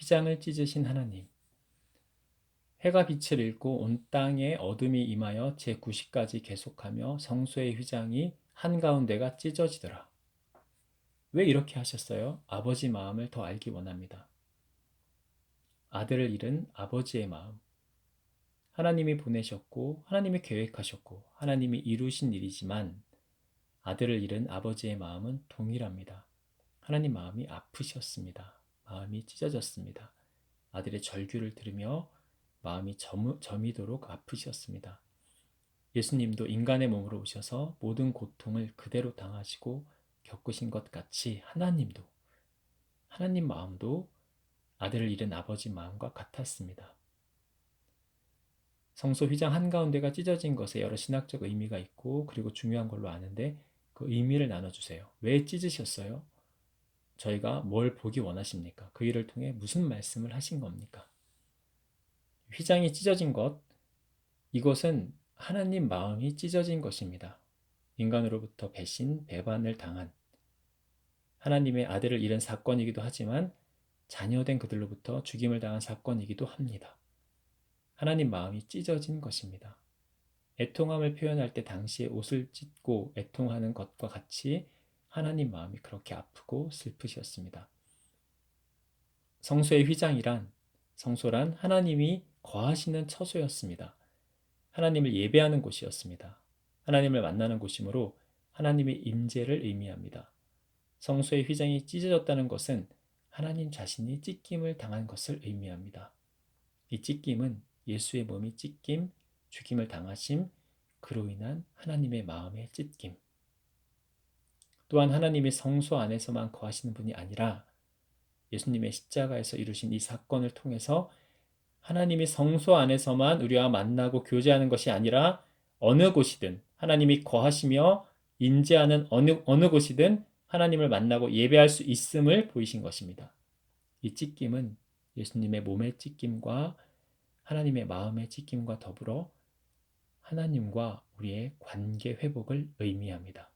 휘장을 찢으신 하나님. 해가 빛을 잃고 온 땅에 어둠이 임하여 제9시까지 계속하며 성소의 휘장이 한가운데가 찢어지더라. 왜 이렇게 하셨어요? 아버지 마음을 더 알기 원합니다. 아들을 잃은 아버지의 마음. 하나님이 보내셨고, 하나님이 계획하셨고, 하나님이 이루신 일이지만, 아들을 잃은 아버지의 마음은 동일합니다. 하나님 마음이 아프셨습니다. 마음이 찢어졌습니다. 아들의 절규를 들으며 마음이 점, 점이도록 아프셨습니다. 예수님도 인간의 몸으로 오셔서 모든 고통을 그대로 당하시고 겪으신 것 같이 하나님도, 하나님 마음도 아들을 잃은 아버지 마음과 같았습니다. 성소 휘장 한가운데가 찢어진 것에 여러 신학적 의미가 있고 그리고 중요한 걸로 아는데 그 의미를 나눠주세요. 왜 찢으셨어요? 저희가 뭘 보기 원하십니까? 그 일을 통해 무슨 말씀을 하신 겁니까? 휘장이 찢어진 것, 이것은 하나님 마음이 찢어진 것입니다. 인간으로부터 배신, 배반을 당한 하나님의 아들을 잃은 사건이기도 하지만 자녀된 그들로부터 죽임을 당한 사건이기도 합니다. 하나님 마음이 찢어진 것입니다. 애통함을 표현할 때 당시에 옷을 찢고 애통하는 것과 같이 하나님 마음이 그렇게 아프고 슬프셨습니다. 성소의 휘장이란 성소란 하나님이 거하시는 처소였습니다. 하나님을 예배하는 곳이었습니다. 하나님을 만나는 곳이므로 하나님의 임재를 의미합니다. 성소의 휘장이 찢어졌다는 것은 하나님 자신이 찢김을 당한 것을 의미합니다. 이 찢김은 예수의 몸이 찢김, 죽임을 당하심, 그로 인한 하나님의 마음의 찢김. 또한 하나님이 성소 안에서만 거하시는 분이 아니라 예수님의 십자가에서 이루신 이 사건을 통해서 하나님이 성소 안에서만 우리와 만나고 교제하는 것이 아니라 어느 곳이든 하나님이 거하시며 임재하는 어느 어느 곳이든 하나님을 만나고 예배할 수 있음을 보이신 것입니다. 이 찢김은 예수님의 몸의 찢김과 하나님의 마음의 찢김과 더불어 하나님과 우리의 관계 회복을 의미합니다.